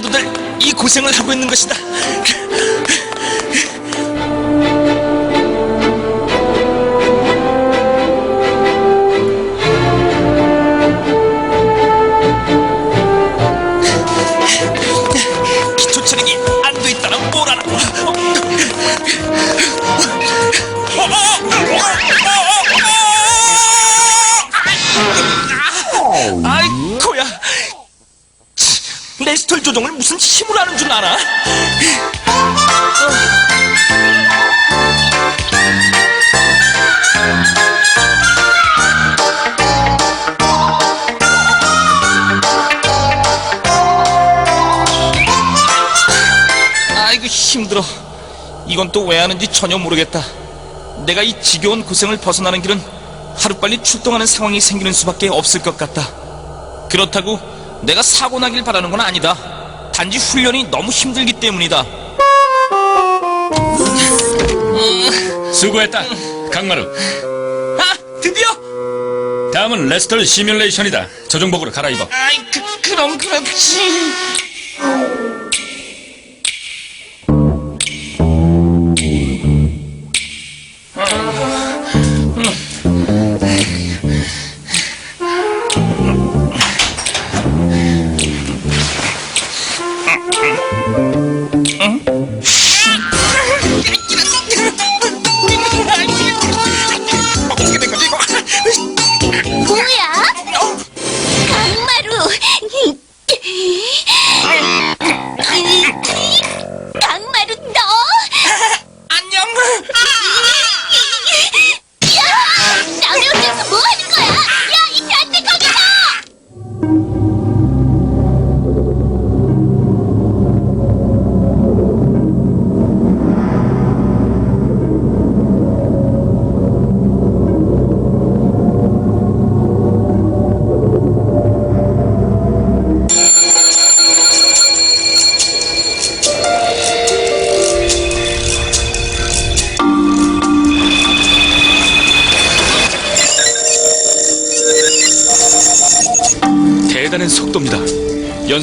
될이 고생을 하고 있는 것이다. 하는 줄 알아? 아이고 힘들어. 이건 또 왜 하는지 전혀 모르겠다. 내가 이 지겨운 고생을 벗어나는 길은 하루빨리 출동하는 상황이 생기는 수밖에 없을 것 같다. 그렇다고 내가 사고 나길 바라는 건 아니다 단지 훈련이 너무 힘들기 때문이다 수고했다, 강마루. 아 드디어 다음은 레스털 시뮬레이션이다. 조종복으로 갈아입어. 아이 그, 그럼 그렇지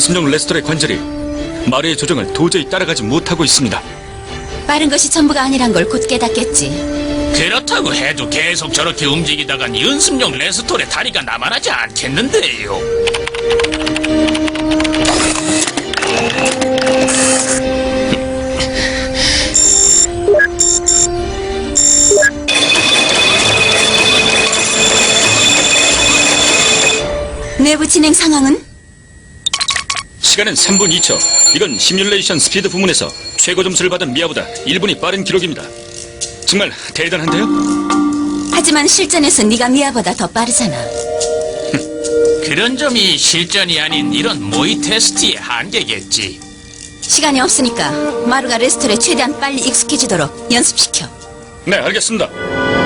연습용 레스털의 관절이 마루의 조정을 도저히 따라가지 못하고 있습니다. 빠른 것이 전부가 아니란 걸 곧 깨닫겠지. 그렇다고 해도 계속 저렇게 움직이다간 연습용 레스톨의 다리가 남아나지 않겠는데요. 내부 진행 상황은? 시간은 3분 2초. 이건 시뮬레이션 스피드 부문에서 최고 점수를 받은 미아보다 1분이 빠른 기록입니다. 정말 대단한데요? 하지만 실전에서 네가 미아보다 더 빠르잖아. 그런 점이 실전이 아닌 이런 모의 테스트의 한계겠지. 시간이 없으니까 마루가 레스토에 최대한 빨리 익숙해지도록 연습시켜. 네, 알겠습니다.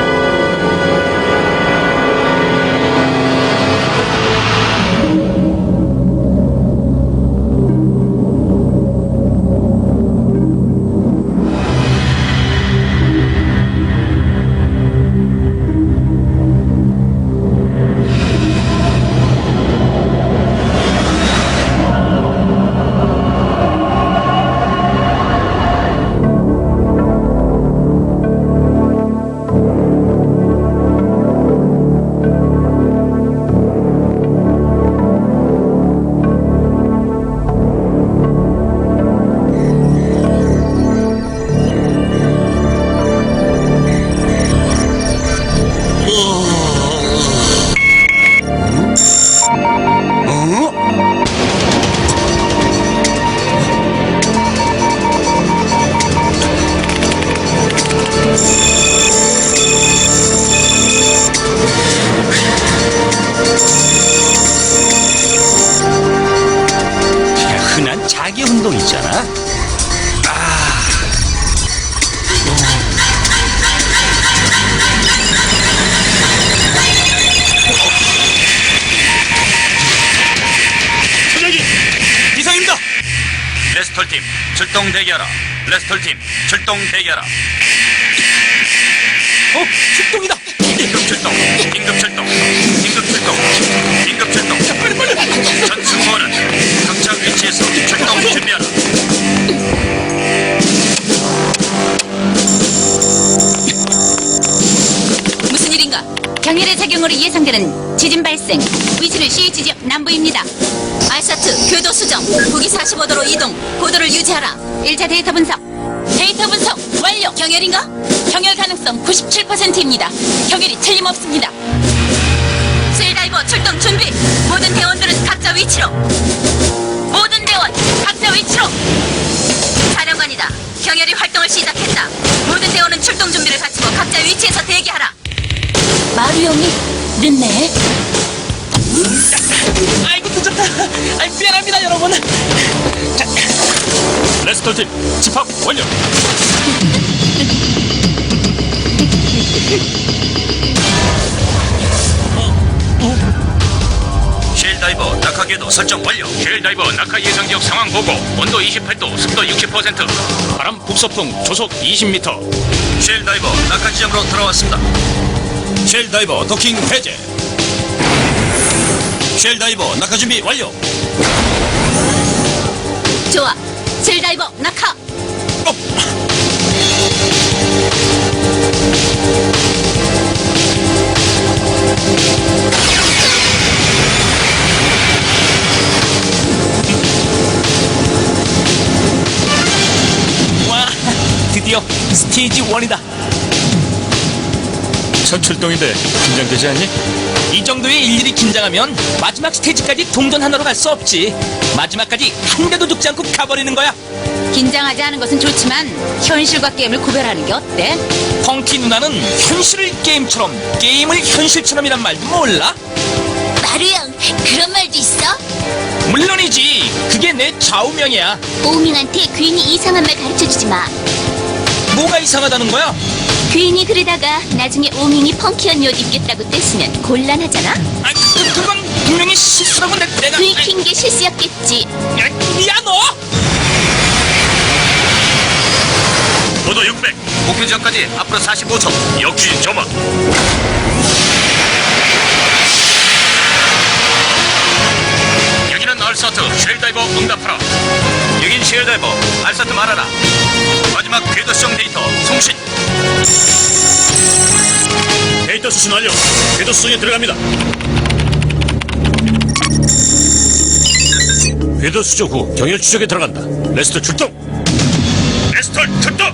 레스톨팀 출동 대결아 레스톨팀 출동 대결아 어, 출동이다. 긴급 출동. 긴급 출동. 긴급 출동. 긴급 출동. 빨리 빨리. 전승호는 각자 위치에서 출동 준비하라. 등으로 예상되는 지진 발생. 위치는 CH 지역 남부입니다. 알사트 궤도 수정. 북위 45도로 이동. 고도를 유지하라. 1차 데이터 분석. 데이터 분석 완료. 경혈인가? 경혈 가능성 97%입니다. 경혈이 틀림없습니다. 실다이버 출동 준비. 모든 대원들은 각자 위치로. 모든 대원 각자 위치로. 사령관이다. 경혈이 활동을 시작했다. 모든 대원은 출동 준비를 마치고 각자 대기하라. 마루 형이 늦네. 아이고 늦었다. 아이 미안합니다 여러분. 자, 레스터 팀 집합 완료. 쉘다이버 낙하 궤도 설정 완료. 쉘다이버 낙하 예상 지역 상황 보고 온도 28도, 습도 60%. 바람 북서풍 조속 20m. 쉘다이버 낙하 지점으로 돌아왔습니다. 쉘다이버 도킹 해제. 쉘다이버 낙하 준비 완료. 좋아. 실다이버 낙하. 와 드디어 스테이지 1이다. 첫 출동인데 긴장되지 않니? 이 정도의 일일이 긴장하면 마지막 스테이지까지 동전 하나로 갈 수 없지. 마지막까지 한 대도 죽지 않고 가버리는 거야. 긴장하지 않은 것은 좋지만 현실과 게임을 구별하는 게 어때? 펑키 누나는 현실을 게임처럼 게임을 현실처럼이란 말도 몰라? 마루 형, 그런 말도 있어? 물론이지. 그게 내 좌우명이야. 오밍한테 괜히 이상한 말 가르쳐주지 마. 뭐가 이상하다는 거야? 괜히 그러다가 나중에 오밍이 펑키한 옷 입겠다고 떼쓰면 곤란하잖아? 아, 그, 그건 분명히 실수라고 내, 내가. 그 핑계 실수였겠지. 야, 야, 너! 고도 600. 목표 지역까지 앞으로 45초. 역주행 점화. 여기는 얼서트 쉘다이버 응답하라. 여긴 쉘다이버. 알사트 말하라. 마지막 궤도 수정 데이터 송신. 데이터 수신 완료. 궤도 수정에 들어갑니다. 궤도 수정 후 경열 추적에 들어간다. 레스터 출동. 레스터 출동.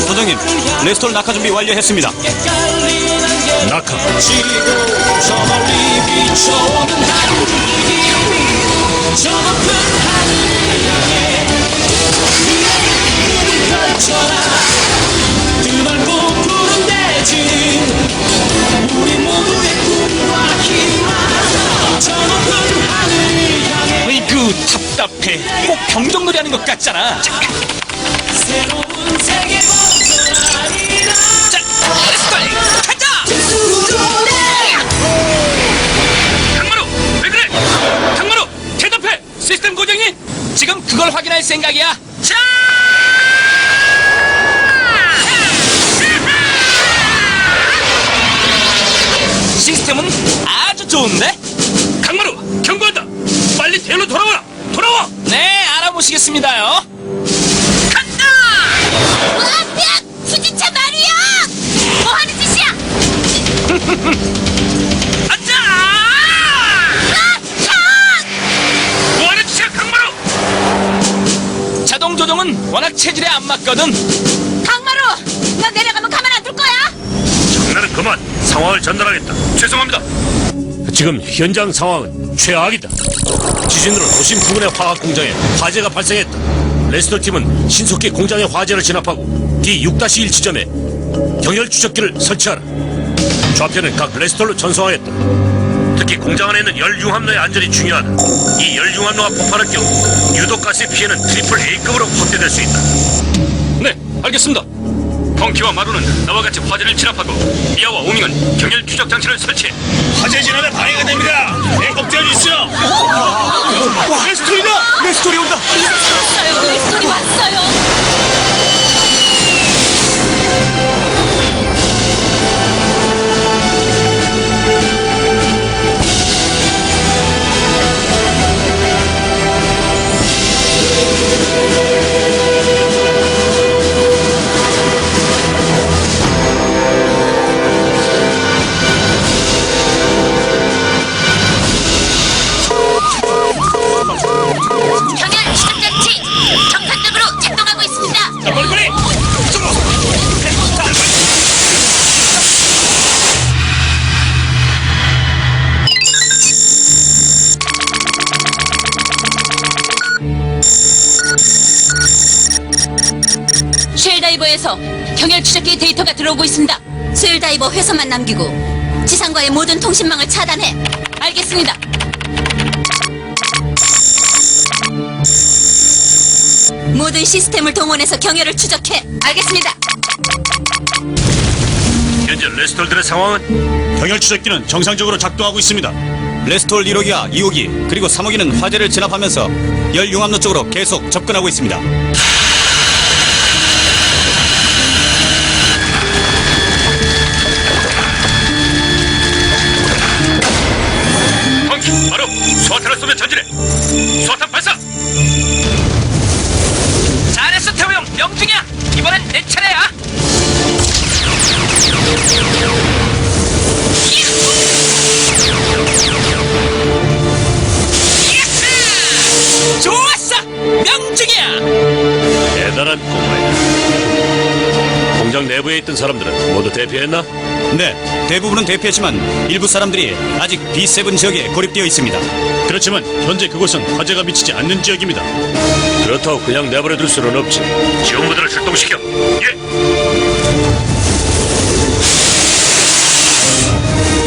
소장님, 레스토랑 낙하 준비 완료했습니다. 낙하. 어이구, 답답해. 꼭 병정놀이 하는 것 같잖아. 지금 그걸 확인할 생각이야. 자. 시스템은 아주 좋은데? 강마루 경고한다. 빨리 대로 돌아와라. 돌아와. 네, 알아보시겠습니다. 와, 아. 아, 형! 뭐하는 짓이야 강마루? 자동 조종은 워낙 체질에 안 맞거든. 강마루! 너 내려가면 가만 안 둘 거야? 장난은 그만. 상황을 전달하겠다. 죄송합니다. 지금 현장 상황은 최악이다. 지진으로 도심 부근의 화학 공장에 화재가 발생했다. 레스터 팀은 신속히 공장의 화재를 진압하고 D6-1 지점에 경열 추적기를 설치하라. 좌표는 각 레스톨로 전송하겠다. 특히 공장 안에 있는 열융합로의 안전이 중요하다. 이 열융합로가 폭발할 경우 유독가스의 피해는 트리플 A급으로 확대될 수 있다. 네, 알겠습니다. 펑키와 마루는 나와 같이 화재를 진압하고 미아와 오밍은 경열 추적 장치를 설치해 화재 진압에 방해가 됩니다. 애국대원 있어. 레스토리다! 레스토리 온다! 왔어요. 레스토리 왔어요. 남기고 지상과의 모든 통신망을 차단해. 알겠습니다. 모든 시스템을 동원해서 경열을 추적해. 알겠습니다. 현재 레스톨들의 상황은 경열 추적기는 정상적으로 작동하고 있습니다. 레스톨 1호기와 2호기 그리고 3호기는 화재를 진압하면서 열 융합로 쪽으로 계속 접근하고 있습니다. 내 차례 내부에 있던 사람들은 모두 대피했나? 네, 대부분은 대피했지만 일부 사람들이 아직 B7 지역에 고립되어 있습니다. 그렇지만 현재 그곳은 화재가 미치지 않는 지역입니다. 그렇다고 그냥 내버려둘 수는 없지. 지원부들을 출동시켜. 예.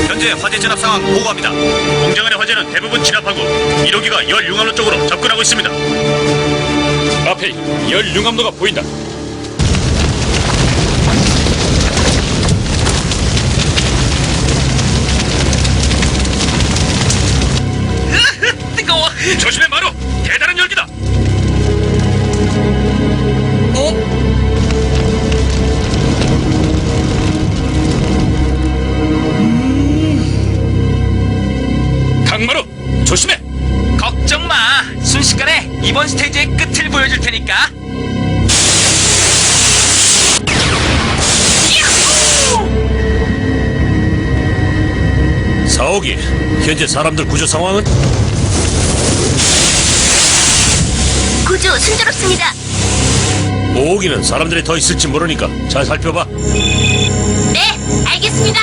현재 화재 진압 상황 보고합니다. 공장 안의 화재는 대부분 진압하고 1호기가 열 융합로 쪽으로 접근하고 있습니다. 앞에 열 융합로가 보인다. 조심해, 마루. 대단한 열기다. 강마루, 조심해. 걱정 마! 순식간에 이번 스테이지의 끝을 보여줄 테니까! 사옥이 현재 사람들 구조 상황은 구조 순조롭습니다. 오기는 사람들이 더 있을지 모르니까 잘 살펴봐. 네, 알겠습니다.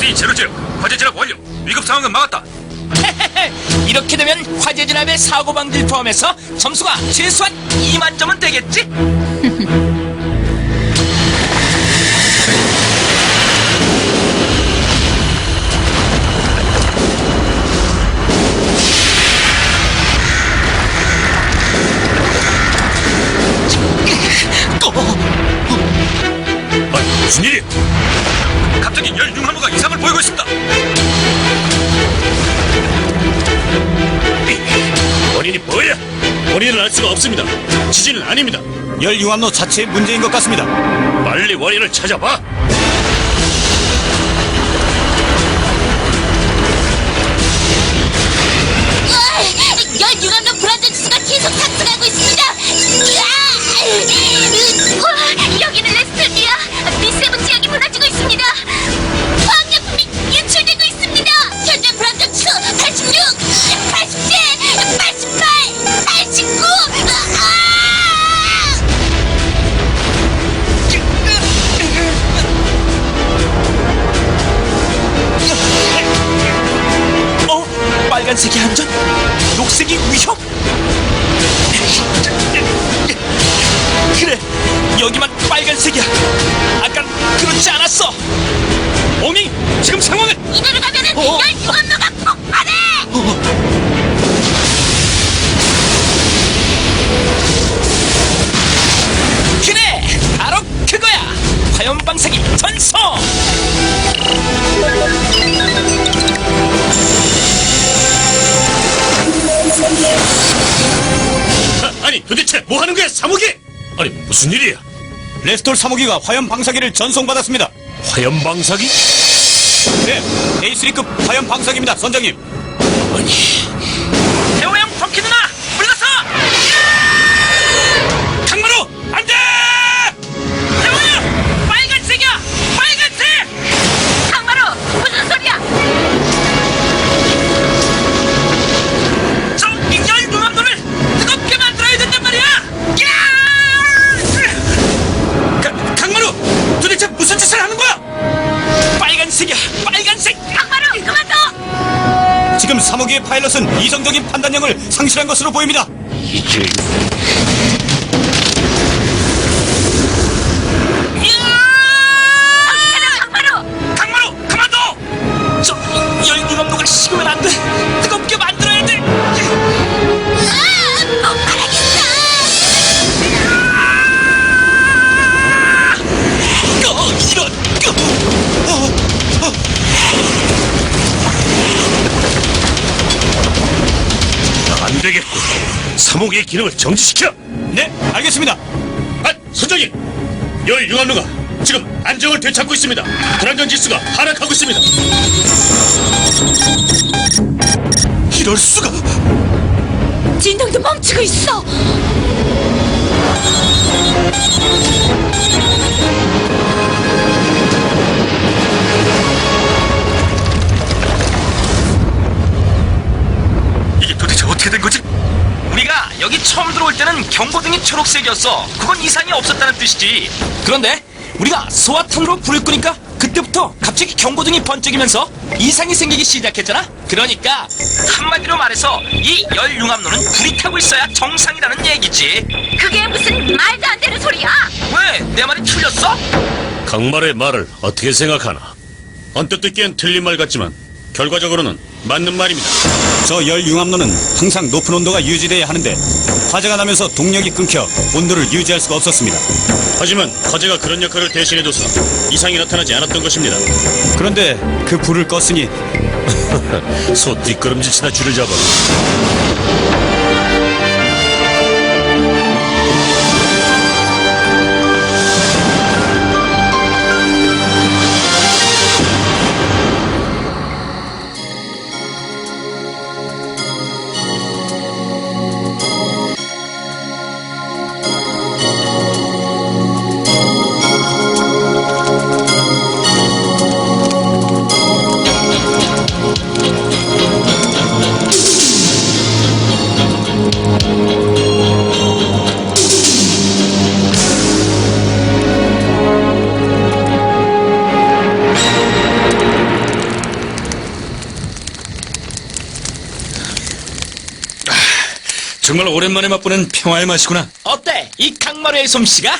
C 제로 제로. 화재 진압 완료. 위급 상황은 막았다. 이렇게 되면 화재 진압의 사고 방지를 포함해서 점수가 최소한 2만 점은 되겠지? 원인을 알 수가 없습니다. 지진은 아닙니다. 열 융합로 자체의 문제인 것 같습니다. 빨리 원인을 찾아봐. 방사기 전송. 아니 도대체 뭐 하는 거야 사무기? 아니 무슨 일이야? 레스톨 3호기가 화염 방사기를 전송받았습니다. 화염 방사기? 네, A3급 화염 방사기입니다, 선장님. 태호 파일럿은 이성적인 판단력을 상실한 것으로 보입니다. 이게 되겠고 사무기의 기능을 정지시켜. 네, 알겠습니다. 아, 선장님! 열 융합로가 지금 안정을 되찾고 있습니다. 불안전 지수가 하락하고 있습니다. 이럴 수가! 진동도 멈추고 있어. 어떻게 된 거지? 우리가 여기 처음 들어올 때는 경고등이 초록색이었어. 그건 이상이 없었다는 뜻이지. 그런데 우리가 소화탄으로 불을 끄니까 그때부터 갑자기 경고등이 번쩍이면서 이상이 생기기 시작했잖아. 그러니까 한마디로 말해서 이 열융합로는 불이 타고 있어야 정상이라는 얘기지. 그게 무슨 말도 안 되는 소리야! 왜? 내 말이 틀렸어? 강말의 말을 어떻게 생각하나? 언뜻 듣기엔 틀린 말 같지만 결과적으로는 맞는 말입니다. 저 열 융합로는 항상 높은 온도가 유지돼야 하는데 화재가 나면서 동력이 끊겨 온도를 유지할 수가 없었습니다. 하지만 화재가 그런 역할을 대신해줘서 이상이 나타나지 않았던 것입니다. 그런데 그 불을 껐으니 소 뒷걸음질치나 줄을 잡아. 정말 오랜만에 맛보는 평화의 맛이구나. 어때? 이 강마루의 솜씨가?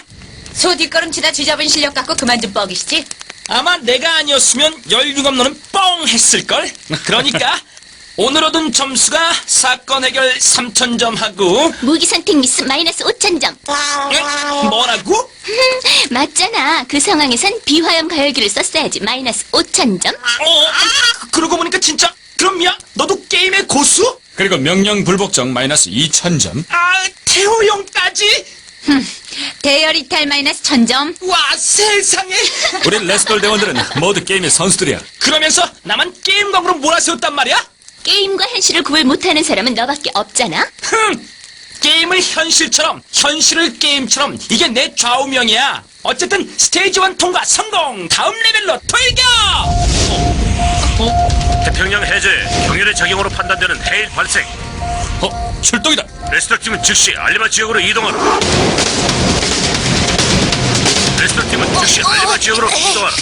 소 뒷걸음치다 쥐잡은 실력 갖고 그만 좀 뻐기시지. 아마 내가 아니었으면 열융합로는 뻥 했을걸? 그러니까 오늘 얻은 점수가 사건 해결 3천점 하고 무기 선택 미스 마이너스 5천점. 에? 뭐라고? 맞잖아. 그 상황에선 비화염 가열기를 썼어야지. 마이너스 5천점. 어, 그- 그러고 보니까 진짜 그럼 야 너도 게임의 고수? 그리고 명령 불복종 마이너스 2,000점. 아 태호 형까지? 대열 이탈 마이너스 천점. 와 세상에 우리 레스돌 대원들은 모두 게임의 선수들이야. 그러면서 나만 게임광으로 몰아세웠단 말이야? 게임과 현실을 구별 못하는 사람은 너밖에 없잖아. 흠 게임을 현실처럼 현실을 게임처럼 이게 내 좌우명이야 어쨌든 스테이지 1 통과 성공 다음 레벨로 돌격 태평양 해저에 경혈의 작용으로 판단되는 해일 발생. 어, 출동이다. 레스터 팀은 즉시 알리바 지역으로 이동하라. 레스터 팀은 즉시 알리바 지역으로 이동하라.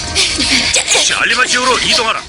즉시 알리바 지역으로 이동하라.